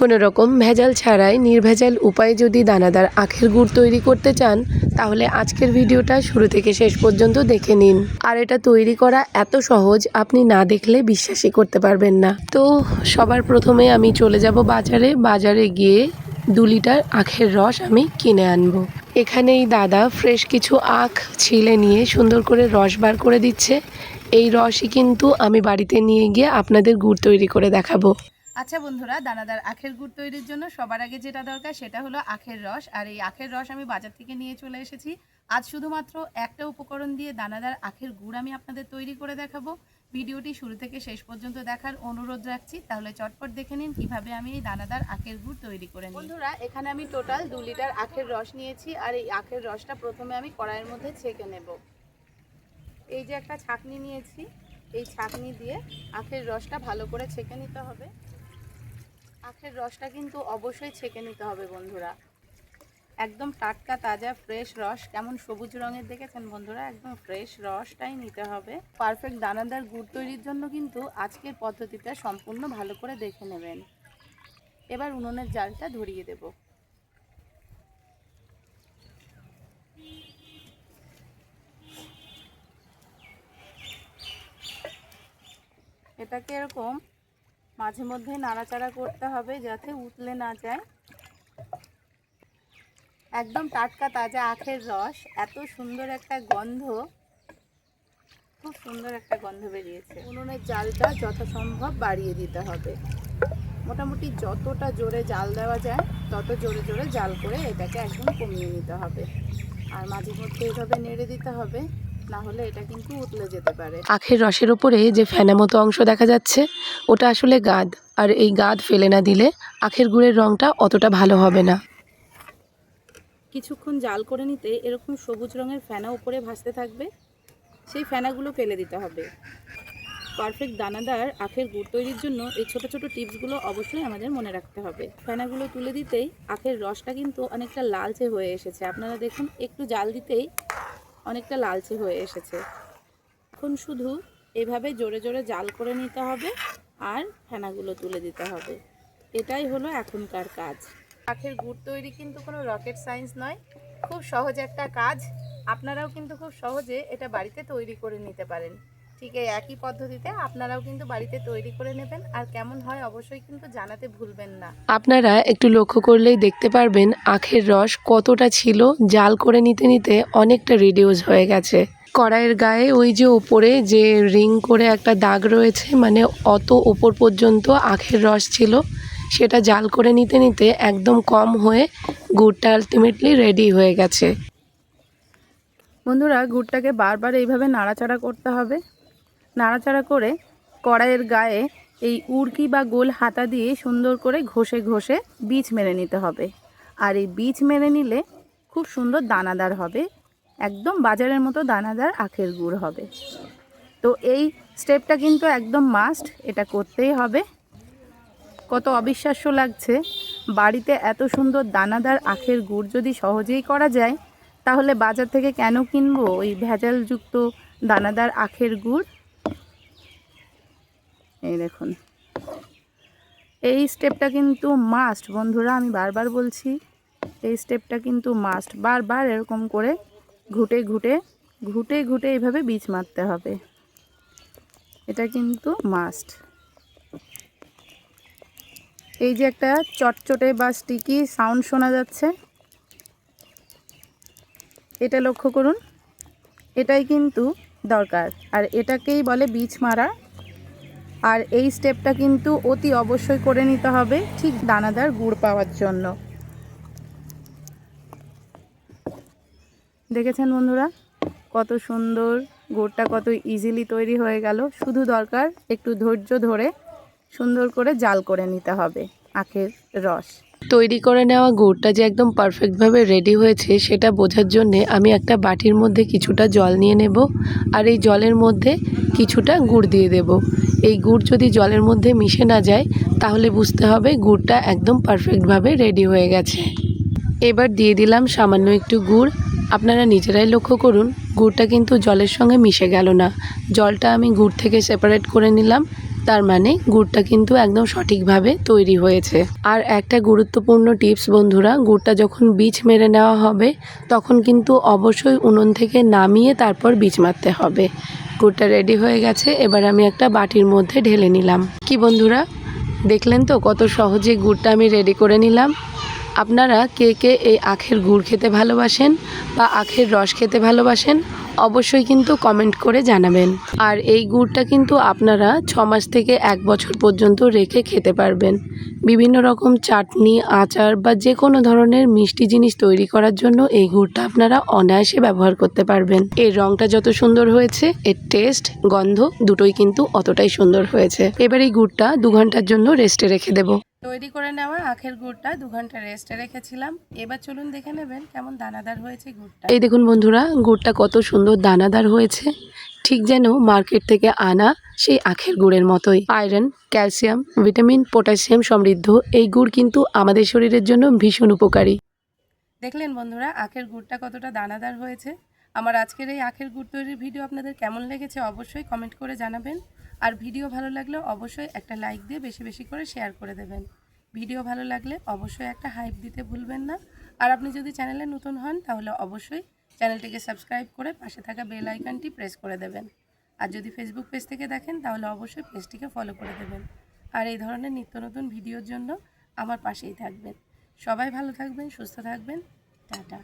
কোনো রকম ভেজাল ছাড়াই নির্ভেজাল উপায়ে যদি দানাদার আখের গুড় তৈরি করতে চান, তাহলে আজকের ভিডিওটা শুরু থেকে শেষ পর্যন্ত দেখে নিন। আর এটা তৈরি করা এত সহজ, আপনি না দেখলে বিশ্বাসই করতে পারবেন না। তো সবার প্রথমে আমি চলে যাব বাজারে। বাজারে গিয়ে দু লিটার আখের রস আমি কিনে আনব। এখানে এই দাদা ফ্রেশ কিছু আখ ছিলে নিয়ে সুন্দর করে রস বার করে দিচ্ছে। এই রসই কিন্তু আমি বাড়িতে নিয়ে গিয়ে আপনাদের গুড় তৈরি করে দেখাবো। আচ্ছা বন্ধুরা, দানাদার আখের গুড় তৈরির জন্য সবার আগে যেটা দরকার সেটা হলো আখের রস। আর এই আখের রস আমি বাজার থেকে নিয়ে চলে এসেছি। আজ শুধুমাত্র একটা উপকরণ দিয়ে দানাদার আখের গুড় আমি আপনাদের তৈরি করে দেখাবো। ভিডিওটি শুরু থেকে শেষ পর্যন্ত দেখার অনুরোধ রাখছি। তাহলে চটপট দেখে নিন কীভাবে আমি এই দানাদার আখের গুড় তৈরি করে নিই। বন্ধুরা, এখানে আমি টোটাল দু লিটার আখের রস নিয়েছি। আর এই আখের রসটা প্রথমে আমি কড়াইয়ের মধ্যে ছেঁকে নেব। এই যে একটা ছাঁকনি নিয়েছি, এই ছাঁকনি দিয়ে আখের রসটা ভালো করে ছেঁকে নিতে হবে। আখের রসটা কিন্তু অবশ্যই ছেঁকে নিতে হবে, বন্ধুরা। একদম টাটকা, তাজা ফ্রেশ রস। কেমন সবুজ রঙের দেখেছেন বন্ধুরা? একদম ফ্রেশ রসটাই নিতে হবে। পারফেক্ট দানাদার গুড় তৈরির জন্য কিন্তু আজকের পদ্ধতিটা সম্পূর্ণ ভালো করে দেখে নেবেন। এবার উনুনের জালটা ধরিয়ে দেব। এটাকে এরকম মাঝে মধ্যে নাড়াচাড়া করতে হবে যাতে উতলে না যায়। একদম টাটকা তাজা আখের রস, এত সুন্দর একটা গন্ধ, খুব সুন্দর একটা গন্ধ বেরিয়েছে। উনুনের জালটা যথাসম্ভব বাড়িয়ে দিতে হবে। মোটামুটি যতটা জোরে জাল দেওয়া যায়, তত জোরে জোরে জাল করে এটাকে একদম কমিয়ে নিতে হবে। আর মাঝে মধ্যে এইভাবে নেড়ে দিতে হবে। না হলে এটা কিন্তু উতলে যেতে পারে। আখের রসের ওপরে যে ফেনা মতো অংশ দেখা যাচ্ছে ওটা আসলে গাদ। আর এই গাদ ফেলে না দিলে আখের গুড়ের রঙটা অতটা ভালো হবে না। কিছুক্ষণ জাল করে নিতে এরকম সবুজ রঙের ফেনা উপরে ভাসতে থাকবে সেই ফেনাগুলো ফেলে দিতে হবে। পারফেক্ট দানাদার আখের গুড় তৈরির জন্য এই ছোট ছোট টিপসগুলো অবশ্যই আমাদের মনে রাখতে হবে। ফেনাগুলো তুলে দিতেই আখের রসটা কিন্তু অনেকটা লালচে হয়ে এসেছে। আপনারা দেখুন একটু জাল দিতেই অনেকটা লালচে হয়ে এসেছে। এখন শুধু এভাবে জোরে জোরে জাল করে নিতে হবে আর ফেনাগুলো তুলে দিতে হবে। এটাই হলো এখনকার কাজ। আখের গুড় তৈরি কিন্তু কোনো রকেট সায়েন্স নয়, খুব সহজ একটা কাজ। আপনারাও কিন্তু খুব সহজে এটা বাড়িতে তৈরি করে নিতে পারেন। ঠিক এই একই পদ্ধতিতে আপনারাও কিন্তু বাড়িতে তৈরি করে নেবেন। আর কেমন হয় অবশ্যই কিন্তু জানাতে ভুলবেন না। আপনারা একটু লক্ষ্য করলেই দেখতে পারবেন আখের রস কতটা ছিল জাল করে নিতে নিতে অনেকটা রিডিউস হয়ে গেছে। কড়াইয়ের গায়ে ওই যে ওপরে যে রিং করে একটা দাগ রয়েছে মানে অত ওপর পর্যন্ত আখের রস ছিল সেটা জাল করে নিতে নিতে একদম কম হয়ে গুড়টা আলটিমেটলি রেডি হয়ে গেছে। বন্ধুরা গুড়টাকে বারবার এইভাবে নাড়াচাড়া করতে হবে। নাড়াচাড়া করে কড়াইয়ের গায়ে এই উড়কি বা গোল হাতা দিয়ে সুন্দর করে ঘষে ঘষে বীজ মেরে নিতে হবে। আর এই বীজ মেরে নিলে খুব সুন্দর দানাদার হবে, একদম বাজারের মতো দানাদার আখের গুড় হবে। তো এই স্টেপটা কিন্তু একদম মাস্ট, এটা করতেই হবে। কত অবিশ্বাস্য লাগছে, বাড়িতে এত সুন্দর দানাদার আখের গুড় যদি সহজেই করা যায়, তাহলে বাজার থেকে কেন কিনবো ওই ভেজালযুক্ত দানাদার আখের গুড়? এই দেখুন। এই স্টেপটা কিন্তু মাস্ট বন্ধুরা, আমি বারবার বলছি, এই স্টেপটা কিন্তু মাস্ট বারবার এরকম করে ঘুটে ঘুটে ঘুটে ঘুটে এইভাবে বীজ মারতে হবে। এটা কিন্তু মাস্ট এই যে একটা চটচটে বা স্টিকি সাউন্ড শোনা যাচ্ছে, এটা লক্ষ্য করুন, এটাই কিন্তু দরকার। আর এটাকেই বলে বীজ মারা আর এই স্টেপটা কিন্তু অতি অবশ্যই করে নিতে হবে ঠিক দানাদার গুড় পাওয়ার জন্য। দেখেছেন বন্ধুরা? কত সুন্দর গুড়টা কত ইজিলি তৈরি হয়ে গেল। শুধু দরকার একটু ধৈর্য ধরে সুন্দর করে জাল করে নিতে হবে আখের রস। তৈরি করে নেওয়া গুড়টা যে একদম পারফেক্টভাবে রেডি হয়েছে, সেটা বোঝার জন্যে আমি একটা বাটির মধ্যে কিছুটা জল নিয়ে নেব আর এই জলের মধ্যে কিছুটা গুড় দিয়ে দেব। এই গুড় যদি জলের মধ্যে মিশে না যায়, তাহলে বুঝতে হবে গুড়টা একদম পারফেক্টভাবে রেডি হয়ে গেছে। এবার দিয়ে দিলাম সামান্য একটু গুড়। আপনারা নিজেরাই লক্ষ্য করুন, গুড়টা কিন্তু জলের সঙ্গে মিশে গেল না। জলটা আমি গুড় থেকে সেপারেট করে নিলাম। তার মানে গুড়টা কিন্তু একদম সঠিকভাবে তৈরি হয়েছে। আর একটা গুরুত্বপূর্ণ টিপস বন্ধুরা, গুড়টা যখন বীজ মেরে নেওয়া হবে, তখন কিন্তু অবশ্যই উনুন থেকে নামিয়ে তারপর বীজ মারতে হবে। গুড়টা রেডি হয়ে গেছে, এবার আমি একটা বাটির মধ্যে ঢেলে নিলাম। কি বন্ধুরা, দেখলেন তো কত সহজে গুড়টা আমি রেডি করে নিলাম। আপনারা কে কে এই আখের গুড় খেতে ভালোবাসেন বা আখের রস খেতে ভালোবাসেন অবশ্যই কিন্তু কমেন্ট করে জানাবেন। আর এই গুড়টা কিন্তু আপনারা ছ মাস থেকে এক বছর পর্যন্ত রেখে খেতে পারবেন। বিভিন্ন রকম চাটনি, আচার বা যে কোনো ধরনের মিষ্টি জিনিস তৈরি করার জন্য এই গুড়টা আপনারা অনায়াসে ব্যবহার করতে পারবেন। এর রংটা যত সুন্দর হয়েছে, এর টেস্ট গন্ধ দুটোই কিন্তু অতটাই সুন্দর হয়েছে। এবার এই গুড়টা দু ঘণ্টার জন্য রেস্টে রেখে দেবো। তৈরি করে নেওয়া আখের গুড়টা দু ঘণ্টা রেস্টে রেখেছিলাম। এবার চলুন দেখে নেবেন কেমন দানাদার হয়েছে গুড়টা। এই দেখুন বন্ধুরা গুড়টা কত সুন্দর দানাদার হয়েছে। ঠিক যেন মার্কেট থেকে আনা সেই আখের গুড়ের মতোই। আয়রন ক্যালসিয়াম ভিটামিন পটাশিয়াম সমৃদ্ধ এই গুড় কিন্তু আমাদের শরীরের জন্য ভীষণ উপকারী। দেখলেন বন্ধুরা আখের গুড়টা কতটা দানাদার হয়েছে। আমার আজকের এই আখের গুড় তৈরির ভিডিও আপনাদের কেমন লেগেছে অবশ্যই কমেন্ট করে জানাবেন। আর ভিডিও ভালো লাগলে অবশ্যই একটা লাইক দিয়ে বেশি বেশি করে শেয়ার করে দেবেন। ভিডিও ভালো লাগলে অবশ্যই একটা হাইপ দিতে ভুলবেন না। আর আপনি যদি চ্যানেলে নতুন হন, তাহলে অবশ্যই চ্যানেলটিকে সাবস্ক্রাইব করে পাশে থাকা বেল আইকনটি প্রেস করে দেবেন। আর যদি ফেসবুক পেজ থেকে দেখেন, তাহলে অবশ্যই পেজটিকে ফলো করে দেবেন। আর এই ধরনের নিত্য নতুন ভিডিওর জন্য আমার পাশেই থাকবেন। সবাই ভালো থাকবেন, সুস্থ থাকবেন। টাটা।